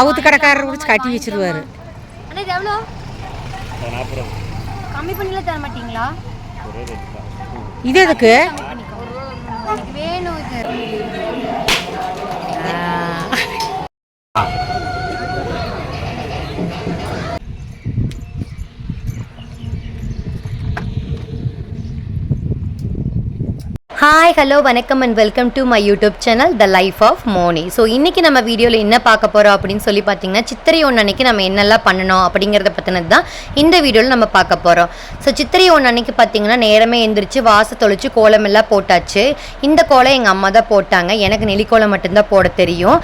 அவுத்து கடைக்காரர் பிடிச்சி கட்டி வச்சிருவாரு. அண்ணா இது எவ்வளோ? கம்மி பண்ணிலாம் தர மாட்டீங்களா? இது எதுக்கு? வேணும் இது. ஹாய் ஹலோ வணக்கம் and welcome to my YouTube channel the life of Moni so இன்றைக்கி நம்ம வீடியோவில் என்ன பார்க்க போகிறோம் அப்படின்னு சொல்லி பார்த்தீங்கன்னா சித்திரை ஒன்று அன்னைக்கு நம்ம என்னெல்லாம் பண்ணணும் அப்படிங்கிறத பற்றினது தான் இந்த வீடியோவில் நம்ம பார்க்க போகிறோம் ஸோ சித்திரை ஒன்று அன்னைக்கு பார்த்தீங்கன்னா நேரமே எந்திரிச்சு வாச தொளிச்சு கோலம் எல்லாம் போட்டாச்சு. இந்த கோலம் எங்கள் அம்மா தான் போட்டாங்க. எனக்கு நெலிக்கோலம் மட்டும்தான் போட தெரியும்.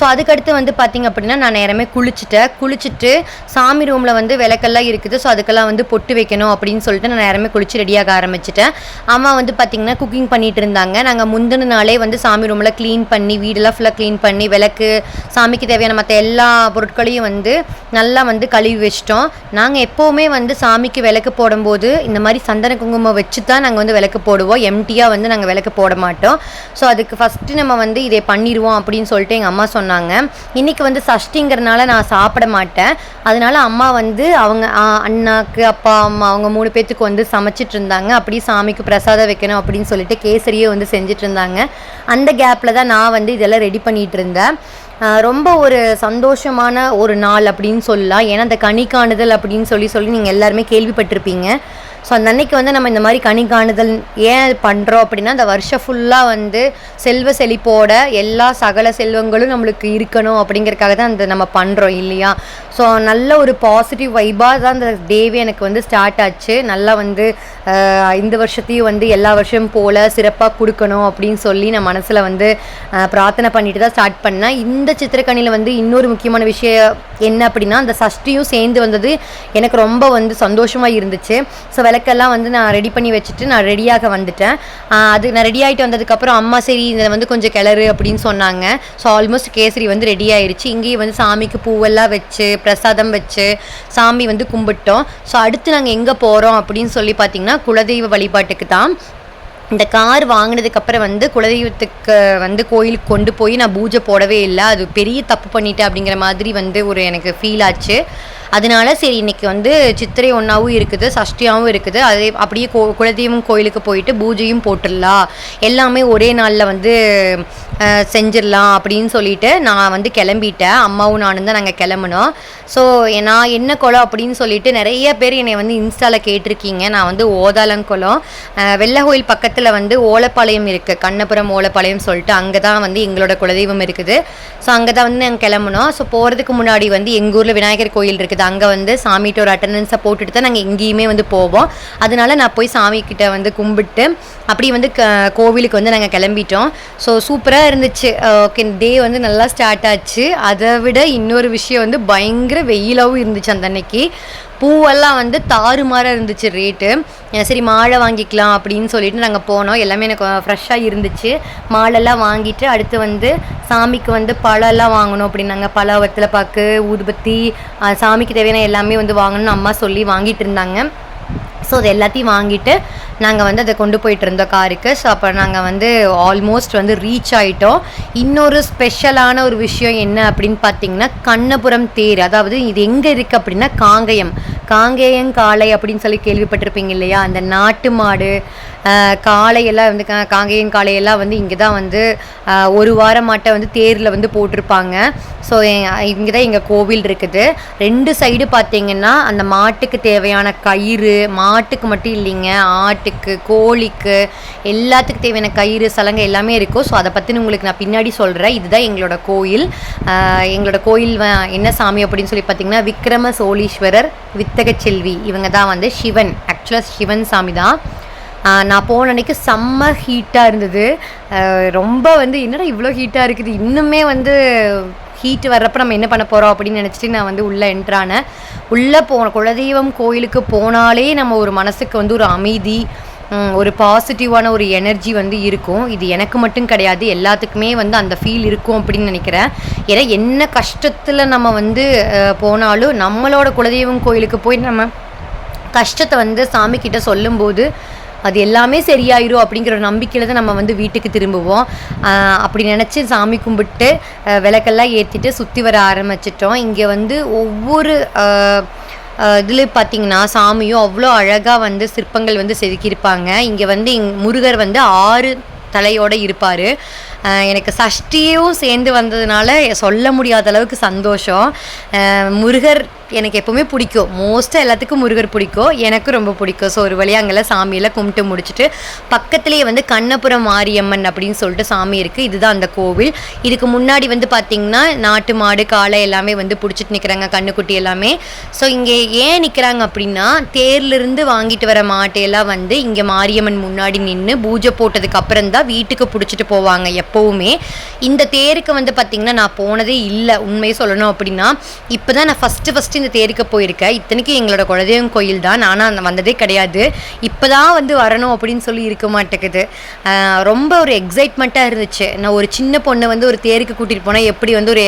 ஸோ அதுக்கடுத்து வந்து பார்த்தீங்க அப்படின்னா நான் நேரமே குளிச்சுட்டேன். குளிச்சுட்டு சாமி ரூமில் வந்து விளக்கெல்லாம் இருக்குது. ஸோ அதுக்கெல்லாம் வந்து பொட்டு வைக்கணும் அப்படின்னு சொல்லிட்டு நான் நேரமே குளிச்சு ரெடியாக ஆரம்பிச்சிட்டேன். அம்மா வந்து பார்த்தீங்கன்னா குக்கிங் பண்ணிட்டு இருந்தாங்க நாங்கள் முந்தின நாளே வந்து சாமி ரூமில் க்ளீன் பண்ணி வீடெல்லாம் ஃபுல்லாக க்ளீன் பண்ணி விளக்கு சாமிக்கு தேவையான மற்ற எல்லா பொருட்களையும் வந்து நல்லா வந்து கழுவி வச்சிட்டோம். நாங்கள் எப்போவுமே வந்து சாமிக்கு விளக்கு போடும்போது இந்த மாதிரி சந்தன குங்குமம் வச்சு தான் நாங்கள் வந்து விளக்கு போடுவோம். எம்டியாக வந்து நாங்கள் விளக்கு போட மாட்டோம். ஸோ அதுக்கு ஃபஸ்ட்டு நம்ம வந்து இதை பண்ணிடுவோம் அப்படின்னு சொல்லிட்டு எங்கள் அம்மா சொன்னாங்க. இன்றைக்கி வந்து சஷ்டிங்கிறனால நான் சாப்பிட மாட்டேன். அதனால அம்மா வந்து அவங்க அண்ணாக்கு அப்பா அம்மா அவங்க மூணு பேர்த்துக்கு வந்து சமைச்சிட்டு இருந்தாங்க அப்படியே சாமிக்கு பிரசாதம் வைக்கணும் அப்படின்னு சொல்லிட்டு கேசரியை வந்து செஞ்சுட்டு இருந்தாங்க அந்த கேப்பில் தான் நான் வந்து இதெல்லாம் ரெடி பண்ணிகிட்டு இருந்தேன் ரொம்ப ஒரு சந்தோஷமான ஒரு நாள் அப்படின்னு சொல்லலாம். ஏன்னா அந்த கணிக்காணுதல் காணுதல் அப்படின்னு சொல்லி சொல்லி நீங்கள் எல்லாருமே கேள்விப்பட்டிருப்பீங்க. ஸோ அந்த அன்னைக்கு வந்து நம்ம இந்த மாதிரி கனி காணுதல் ஏன் பண்ணுறோம் அப்படின்னா அந்த வருஷம் ஃபுல்லாக வந்து செல்வ செழிப்போட எல்லா சகல செல்வங்களும் நம்மளுக்கு இருக்கணும் அப்படிங்கிறக்காக தான் அந்த நம்ம பண்ணுறோம் இல்லையா? ஸோ நல்ல ஒரு பாசிட்டிவ் வைபாக தான் அந்த டேவே எனக்கு வந்து ஸ்டார்ட் ஆச்சு. நல்லா வந்து இந்த வருஷத்தையும் வந்து எல்லா வருஷமும் போல் சிறப்பாக கொடுக்கணும் அப்படின்னு சொல்லி நான் மனசில் வந்து பிரார்த்தனை பண்ணிட்டு தான் ஸ்டார்ட் பண்ணேன். இந்த சித்திரக்கணியில் வந்து இன்னொரு முக்கியமான விஷயம் என்ன அப்படின்னா அந்த சஷ்டியும் சேர்ந்து வந்தது எனக்கு ரொம்ப வந்து சந்தோஷமாக இருந்துச்சு. ஸோ விளக்கெல்லாம் வந்து நான் ரெடி பண்ணி வச்சுட்டு நான் ரெடியாக வந்துட்டேன். அது நான் ரெடி ஆகிட்டு வந்ததுக்கப்புறம் அம்மா சரி இதை வந்து கொஞ்சம் கிளறு அப்படின்னு சொன்னாங்க. ஸோ ஆல்மோஸ்ட் கேசரி வந்து ரெடி ஆயிடுச்சு இங்கேயும் வந்து சாமிக்கு பூவெல்லாம் வச்சு பிரசாதம் வச்சு சாமி வந்து கும்பிட்டோம். ஸோ அடுத்து நாங்கள் எங்கே போகிறோம் அப்படின்னு சொல்லி பார்த்தீங்கன்னா குலதெய்வ வழிபாட்டுக்கு தான். இந்த கார் வாங்கினதுக்கப்புறம் வந்து குலதெய்வத்துக்கு வந்து கோயிலுக்கு கொண்டு போய் நான் பூஜை போடவே இல்லை. அது பெரிய தப்பு பண்ணிட்டேன் அப்படிங்கிற மாதிரி வந்து ஒரு எனக்கு ஃபீல் ஆச்சு. அதனால சரி இன்னைக்கு வந்து சித்திரை ஒன்றாவும் இருக்குது சஷ்டியாகவும் இருக்குது. அதே அப்படியே கோ குலதெய்வம் கோயிலுக்கு போயிட்டு பூஜையும் போட்டுடலாம். எல்லாமே ஒரே நாளில் வந்து செஞ்சிடலாம் அப்படின்னு சொல்லிட்டு நான் வந்து கிளம்பிட்டேன். அம்மாவும் நானும் தான் நாங்கள் கிளம்புனோம். ஸோ நான் என்ன குளம் அப்படின்னு சொல்லிட்டு நிறைய பேர் என்னை வந்து இன்ஸ்டாவில் கேட்டிருக்கீங்க. நான் வந்து ஓதாலங்குளம் வெள்ளகோயில் வெள்ளை கோயில் பக்கத்தில் வந்து ஓலப்பாளையம் இருக்குது கண்ணபுரம் ஓலப்பாளையம் சொல்லிட்டு அங்கே தான் வந்து எங்களோட குலதெய்வம் இருக்குது. ஸோ அங்கே தான் வந்து நாங்கள் கிளம்புனோம். ஸோ போகிறதுக்கு முன்னாடி வந்து எங்கள் ஊரில் விநாயகர் கோயில் இருக்குது. அங்கே வந்து சாமிகிட்ட ஒரு அட்டண்டன்ஸை போட்டுட்டு தான் நாங்கள் எங்கேயுமே வந்து போவோம். அதனால நான் போய் சாமி கிட்ட வந்து கும்பிட்டு அப்படி வந்து க கோவிலுக்கு வந்து நாங்கள் கிளம்பிட்டோம். ஸோ சூப்பராக இருந்துச்சு. ஓகே டே வந்து நல்லா ஸ்டார்ட் ஆச்சு. அதை விட இன்னொரு விஷயம் வந்து பயங்கர வெயிலாகவும் இருந்துச்சு அந்த அன்னைக்கு. பூவெல்லாம் வந்து தாறுமாறாக இருந்துச்சு ரேட்டு சரி மாலை வாங்கிக்கலாம் அப்படின்னு சொல்லிட்டு நாங்கள் போனோம். எல்லாமே எனக்கு ஃப்ரெஷ்ஷாக இருந்துச்சு. மாலைலாம் வாங்கிட்டு அடுத்து வந்து சாமிக்கு வந்து பழம்லாம் வாங்கணும் அப்படின்னாங்க பழ வெத்தலை பாக்கு ஊதுபத்தி சாமிக்கு தேவையான எல்லாமே வந்து வாங்கணும்னு அம்மா சொல்லி வாங்கிட்டு இருந்தாங்க. ஸோ அது எல்லாத்தையும் வாங்கிட்டு நாங்கள் வந்து அதை கொண்டு போயிட்டு இருந்தோம் காருக்கு. ஸோ அப்போ நாங்கள் வந்து ஆல்மோஸ்ட் வந்து ரீச் ஆகிட்டோம் இன்னொரு ஸ்பெஷலான ஒரு விஷயம் என்ன அப்படின்னு பார்த்தீங்கன்னா கண்ணபுரம் தேர். அதாவது இது எங்கே இருக்குது அப்படின்னா காங்கயம். காங்கேயம் காளை அப்படின்னு சொல்லி கேள்விப்பட்டிருப்பீங்க இல்லையா? அந்த நாட்டு மாடு காளையெல்லாம் வந்து கா- காங்கேயம் காளையெல்லாம் வந்து இங்கே தான் வந்து ஒரு வாரம் மாட்டை வந்து தேரில் வந்து போட்டிருப்பாங்க. ஸோ இங்கே தான் எங்கள் கோவில் இருக்குது. ரெண்டு சைடு பார்த்தீங்கன்னா அந்த மாட்டுக்கு தேவையான கயிறு மாட்டுக்கு மட்டும் இல்லைங்க ஆட்டுக்கு கோழிக்கு எல்லாத்துக்கும் தேவையான கயிறு சலங்கை எல்லாமே இருக்கும் ஸோ அதை பற்றின உங்களுக்கு நான் பின்னாடி சொல்கிறேன் இதுதான் எங்களோட கோயில். எங்களோட கோயில் என்ன சாமி அப்படின்னு சொல்லி பார்த்தீங்கன்னா விக்ரம சோழீஸ்வரர் வித்தக செல்வி. இவங்க தான் வந்து சிவன். ஆக்சுவலாக சிவன் சாமி தான். நான் போன அன்னைக்கு செம்ம ஹீட்டாக இருந்தது. ரொம்ப வந்து என்னடா இவ்வளோ ஹீட்டாக இருக்குது? இன்னுமே வந்து ஹீட் வர்றப்ப நம்ம என்ன பண்ண போகிறோம் அப்படின்னு நினச்சிட்டு நான் வந்து உள்ளே என்ட்ரானேன் உள்ளே போன குலதெய்வம் கோயிலுக்கு போனாலே நம்ம ஒரு மனசுக்கு வந்து ஒரு அமைதி ஒரு பாசிட்டிவான ஒரு எனர்ஜி வந்து இருக்கும். இது எனக்கு மட்டும் கிடையாது எல்லாத்துக்குமே வந்து அந்த ஃபீல் இருக்கும் அப்படின்னு நினைக்கிறேன். ஏன்னா என்ன கஷ்டத்தில் நம்ம வந்து போனாலும் நம்மளோட குலதெய்வம் கோயிலுக்கு போய் நம்ம கஷ்டத்தை வந்து சாமி கிட்ட சொல்லும்போது அது எல்லாமே சரியாயிரும் அப்படிங்கிற ஒரு நம்பிக்கையில் தான் நம்ம வந்து வீட்டுக்கு திரும்புவோம். அப்படி நினச்சி சாமி கும்பிட்டு விளக்கெல்லாம் ஏற்றிட்டு சுற்றி வர ஆரம்பிச்சிட்டோம். இங்கே வந்து ஒவ்வொரு இதில் பார்த்தீங்கன்னா சாமியும் அவ்வளோ அழகாக வந்து சிற்பங்கள் வந்து செதுக்கியிருப்பாங்க. இங்கே வந்து இங் முருகர் வந்து ஆறு தலையோடு இருப்பார். எனக்கு சஷ்டியும் சேர்ந்து வந்ததுனால சொல்ல முடியாத அளவுக்கு சந்தோஷம். முருகர் எனக்கு எப்போவுமே பிடிக்கும். மோஸ்ட்டாக எல்லாத்துக்கும் முருகர் பிடிக்கும். எனக்கும் ரொம்ப பிடிக்கும். ஸோ ஒரு வழியாக அங்கெல்லாம் சாமியெல்லாம் கும்பிட்டு முடிச்சுட்டு பக்கத்துலேயே வந்து கண்ணபுரம் மாரியம்மன் அப்படின்னு சொல்லிட்டு சாமி இருக்குது இதுதான் அந்த கோவில். இதுக்கு முன்னாடி வந்து பார்த்திங்கன்னா நாட்டு மாடு காளை எல்லாமே வந்து பிடிச்சிட்டு நிற்கிறாங்க கண்ணுக்குட்டி எல்லாமே. ஸோ இங்கே ஏன் நிற்கிறாங்க அப்படின்னா தேர்லேருந்து வாங்கிட்டு வர மாட்டையெல்லாம் வந்து இங்கே மாரியம்மன் முன்னாடி நின்று பூஜை போட்டதுக்கு அப்புறம் தான் வீட்டுக்கு பிடிச்சிட்டு போவாங்க எப்போவுமே இந்த தேருக்கு வந்து பார்த்திங்கன்னா நான் போனதே இல்லை. உண்மையை சொல்லணும் அப்படின்னா இப்போ தான் நான் ஃபஸ்ட்டு ஃபஸ்ட்டு இந்த தேருக்கு போயிருக்கேன். இத்தனைக்கு எங்களோட குலதெய்வம் கோயில் தான். நானும் அந்த வந்ததே கிடையாது. இப்போ தான் வந்து வரணும் அப்படின்னு சொல்லி இருக்க மாட்டேங்குது. ரொம்ப ஒரு எக்ஸைட்மெண்ட்டாக இருந்துச்சு. நான் ஒரு சின்ன பொண்ணை வந்து ஒரு தேருக்கு கூட்டிகிட்டு போனால் எப்படி வந்து ஒரு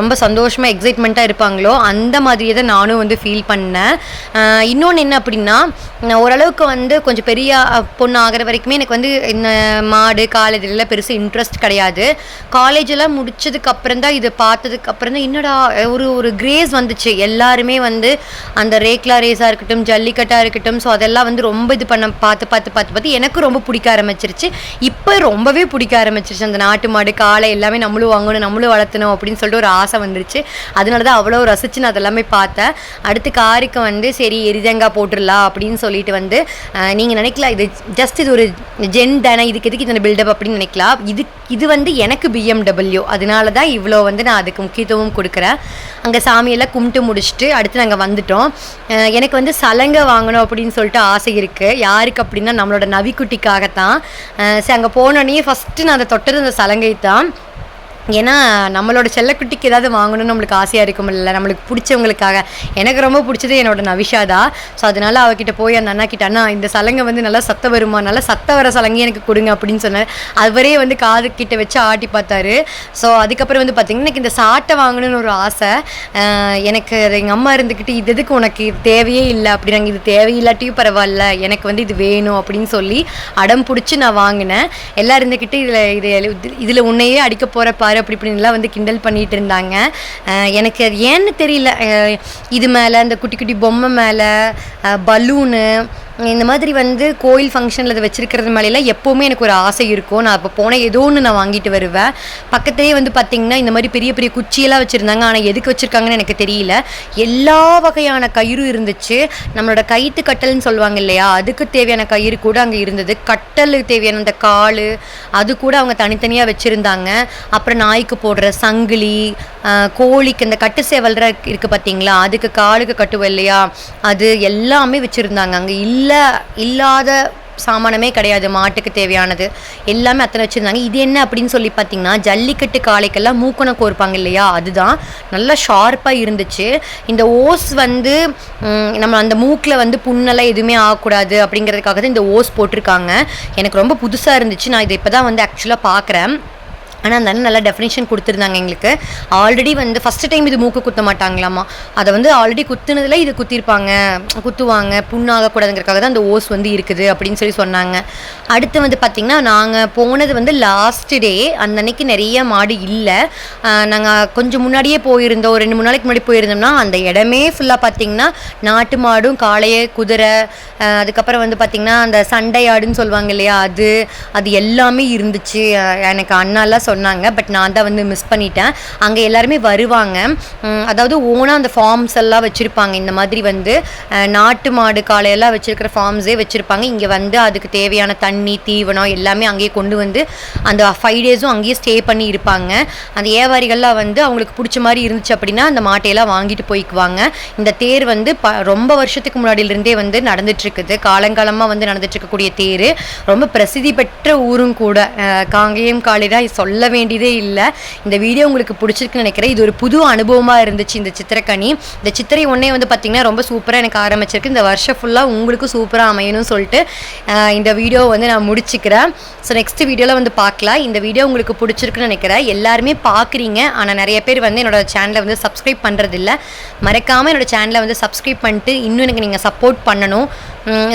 ரொம்ப சந்தோஷமாக எக்ஸைட்மெண்ட்டாக இருப்பாங்களோ அந்த மாதிரியே தான் நானும் வந்து ஃபீல் பண்ணேன். இன்னொன்று என்ன அப்படின்னா நான் ஓரளவுக்கு வந்து கொஞ்சம் பெரிய பொண்ணு ஆகிற வரைக்குமே எனக்கு வந்து இந்த மாடு காலை இதெல்லாம் பெருசு இன்ட்ரெஸ்ட் கிடையாது. காலேஜெல்லாம் முடிச்சதுக்கு அப்புறம் தான் இதை பார்த்ததுக்கு அப்புறம் தான் என்னடா ஒரு ஒரு கிரேஸ் வந்துச்சு. எல்லாருமே வந்து அந்த ரேக்லா ரேஸாக இருக்கட்டும் ஜல்லிக்கட்டாக இருக்கட்டும் ஸோ அதெல்லாம் வந்து ரொம்ப இது பண்ண பார்த்து பார்த்து பார்த்து பார்த்து எனக்கு ரொம்ப பிடிக்க ஆரம்பிச்சிருச்சு. இப்போ ரொம்பவே பிடிக்க ஆரம்பிச்சிருச்சு. அந்த நாட்டு மாடு காளை எல்லாமே நம்மளும் வாங்கணும் நம்மளும் வளர்த்தணும் அப்படின்னு சொல்லிட்டு ஒரு ஆசை வந்துருச்சு. அதனால தான் அவ்வளோ ரசிச்சு நான் அதெல்லாமே பார்த்தேன். அடுத்து காருக்கு வந்து சரி எரிதங்காய் போட்டுடலாம் அப்படின்னு சொல்லிட்டு வந்து நீங்கள் நினைக்கலாம் இது ஜஸ்ட் இது ஒரு ஜென் தானே இதுக்கு எதுக்கு இந்த பில்டப் அப்படின்னு நினைக்கலாம். இதுக்கு இது வந்து எனக்கு பிஎம்டபிள்யூ அதனால தான் இவ்வளோ வந்து நான் அதுக்கு முக்கியத்துவம் கொடுக்குறேன். அங்கே சாமியெல்லாம் கும்பிட்டு முடிச்சுட்டு அடுத்து நாங்கள் வந்துட்டோம். எனக்கு வந்து சலங்கை வாங்கணும் அப்படின்னு சொல்லிட்டு ஆசை இருக்குது யாருக்கு அப்படின்னா நம்மளோட நவிக்குட்டிக்காகத்தான். சரி அங்கே போனோடனே ஃபஸ்ட்டு நான் அதை தொட்டது அந்த சலங்கை தான். ஏன்னா நம்மளோட செல்லக்குட்டிக்கு ஏதாவது வாங்கணும்னு நம்மளுக்கு ஆசையாக இருக்கும்ல நம்மளுக்கு பிடிச்சவங்களுக்காக. எனக்கு ரொம்ப பிடிச்சது என்னோட நவிஷா தான் ஸோ அதனால அவகிட்ட போய் அந்த அண்ணா கிட்ட அண்ணா இந்த சலங்கை வந்து நல்லா சத்த வருமா? நல்லா சத்த வர சலங்கை எனக்கு கொடுங்க அப்படின்னு சொன்னார். அவரே வந்து காது கிட்ட வச்சு ஆட்டி பார்த்தாரு. ஸோ அதுக்கப்புறம் வந்து பார்த்தீங்கன்னா எனக்கு இந்த சாட்டை வாங்கணும்னு ஒரு ஆசை. எனக்கு எங்கள் அம்மா இருந்துக்கிட்டு இது எதுக்கு உனக்கு? தேவையே இல்லை அப்படின்னாங்க. இது தேவையில்லாட்டியும் பரவாயில்ல. எனக்கு வந்து இது வேணும் அப்படின்னு சொல்லி அடம் பிடிச்சி நான் வாங்கினேன். எல்லாம் இருந்துக்கிட்டு இதில் இது இதில் உன்னையே அடிக்க போகிற பாரு அப்படி இப்படின்லாம் வந்து கிண்டல் பண்ணிட்டு இருந்தாங்க. எனக்கு அது ஏன்னு தெரியல. இது மேலே அந்த குட்டி குட்டி பொம்மை மேலே பலூனு இந்த மாதிரி வந்து கோயில் ஃபங்க்ஷனில் அதை வச்சுருக்கிறது மேலாம் எப்போவுமே எனக்கு ஒரு ஆசை இருக்கும். நான் இப்போ போனால் ஏதோ ஒன்று நான் வாங்கிட்டு வருவேன். பக்கத்துலேயே வந்து பார்த்திங்கன்னா இந்த மாதிரி பெரிய பெரிய குச்சியெல்லாம் வச்சுருந்தாங்க. ஆனால் எதுக்கு வச்சுருக்காங்கன்னு எனக்கு தெரியல. எல்லா வகையான கயிறும் இருந்துச்சு. நம்மளோட கயிற்று கட்டல்னு சொல்லுவாங்க இல்லையா? அதுக்கு தேவையான கயிறு கூட அங்கே இருந்தது. கட்டலுக்கு தேவையான அந்த கால் அது கூட அவங்க தனித்தனியாக வச்சுருந்தாங்க. அப்புறம் நாய்க்கு போடுற சங்கிலி கோழிக்கு இந்த கட்டு சேவல்ற இருக்குது பார்த்தீங்களா அதுக்கு காலுக்கு கட்டுவோம் இல்லையா? அது எல்லாமே வச்சுருந்தாங்க. அங்கே இல்லை இல்லை இல்லாத சாமானமே கிடையாது. மாட்டுக்கு தேவையானது. எல்லாமே அத்தனை வச்சுருந்தாங்க. இது என்ன அப்படின்னு சொல்லி பார்த்தீங்கன்னா ஜல்லிக்கட்டு காளைக்கெல்லாம் மூக்கணம் கோர்ப்பாங்க இல்லையா? அதுதான். நல்லா ஷார்ப்பாக இருந்துச்சு. இந்த ஓஸ் வந்து நம்ம அந்த மூக்கில் வந்து புண்ணெல்லாம் எதுவுமே ஆகக்கூடாது அப்படிங்கிறதுக்காக தான் இந்த ஓஸ் போட்டிருக்காங்க. எனக்கு ரொம்ப புதுசாக இருந்துச்சு. நான் இதை இப்போ தான் வந்து ஆக்சுவலாக பார்க்குறேன் ஆனால் அந்த அண்ணன் நல்லா டெஃபினேஷன் கொடுத்துருந்தாங்க எங்களுக்கு. ஆல்ரெடி வந்து ஃபஸ்ட்டு டைம் இது மூக்கு குத்த மாட்டாங்களாமா. அதை வந்து ஆல்ரெடி குத்துனதில் இது குத்திருப்பாங்க குத்துவாங்க புண்ணாகக்கூடாதுங்கிறதுக்காக தான் அந்த ஓஸ் வந்து இருக்குது அப்படின்னு சொல்லி சொன்னாங்க. அடுத்து வந்து பார்த்திங்கன்னா நாங்கள் போனது வந்து லாஸ்ட் டே அந்த அன்னைக்கு நிறைய மாடு இல்லை. நாங்கள் கொஞ்சம் முன்னாடியே போயிருந்தோம். ஒரு ரெண்டு மூணு நாளைக்கு முன்னாடி போயிருந்தோம்னா அந்த இடமே ஃபுல்லாக பார்த்திங்கன்னா நாட்டு மாடும் காளையே குதிரை அதுக்கப்புறம் வந்து பார்த்திங்கன்னா அந்த சண்டை ஆடுன்னு சொல்லுவாங்க இல்லையா அது அது எல்லாமே இருந்துச்சு. எனக்கு அண்ணாலாம் சொன்னாங்க பட் நான் தான் வந்து மிஸ் பண்ணிட்டேன். அங்கே எல்லாருமே வருவாங்க. அதாவது ஓனாக அந்த ஃபார்ம்ஸ் எல்லாம் வச்சுருப்பாங்க. இந்த மாதிரி வந்து நாட்டு மாடு காளையெல்லாம் வச்சுருக்கிற ஃபார்ம்ஸே வச்சுருப்பாங்க. இங்கே வந்து அதுக்கு தேவையான தண்ணி தீவனம் எல்லாமே அங்கேயே கொண்டு வந்து அந்த ஃபைவ் டேஸும் அங்கேயே ஸ்டே பண்ணி இருப்பாங்க. அந்த வியாபாரிகள்லாம் வந்து அவங்களுக்கு பிடிச்ச மாதிரி இருந்துச்சு அப்படின்னா அந்த மாட்டையெல்லாம் வாங்கிட்டு போய்க்குவாங்க. இந்த தேர் வந்து ப ரொம்ப வருஷத்துக்கு முன்னாடியிலிருந்தே வந்து நடந்துட்டுருக்குது. காலங்காலமாக வந்து நடந்துட்டு இருக்கக்கூடிய தேர். ரொம்ப பிரசித்தி பெற்ற ஊரும் கூட. காங்கேயம் காளிதா சொல்ல வேண்டியதே இல்லை. இந்த வீடியோ உங்களுக்கு பிடிச்சிருக்குன்னு நினைக்கிறேன். இது ஒரு புது அனுபவமாக இருந்துச்சு இந்த சித்திரக்கனி. இந்த சித்திரை ஒன்றே வந்து பார்த்திங்கன்னா ரொம்ப சூப்பராக எனக்கு ஆரம்பிச்சிருக்கு. இந்த வருஷம் ஃபுல்லாக உங்களுக்கும் சூப்பராக அமையணும்னு சொல்லிட்டு இந்த வீடியோ வந்து நான் முடிச்சுக்கிறேன். ஸோ நெக்ஸ்ட் வீடியோவில் வந்து பார்க்கலாம் இந்த வீடியோ உங்களுக்கு பிடிச்சிருக்குன்னு நினைக்கிறேன். எல்லாருமே பார்க்குறீங்க ஆனால் நிறைய பேர் வந்து என்னோடய சேனலை வந்து சப்ஸ்கிரைப் பண்ணுறதில்ல மறக்காமல் என்னோட சேனலை வந்து சப்ஸ்கிரைப் பண்ணிட்டு இன்னும் எனக்கு நீங்கள் சப்போர்ட் பண்ணணும்.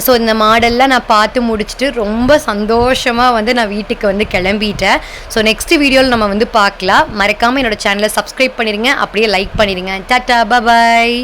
ஸோ இந்த மாடல்லாம் நான் பார்த்து முடிச்சுட்டு ரொம்ப சந்தோஷமாக வந்து நான் வீட்டுக்கு வந்து கிளம்பிட்டேன். ஸோ நெக்ஸ்ட் வீடியோவில் நம்ம வந்து பார்க்கலாம். மறக்காமல் என்னோடய சேனலை சப்ஸ்கிரைப் பண்ணிடுங்க அப்படியே லைக் பண்ணிடுங்க டாட்டா பபாய்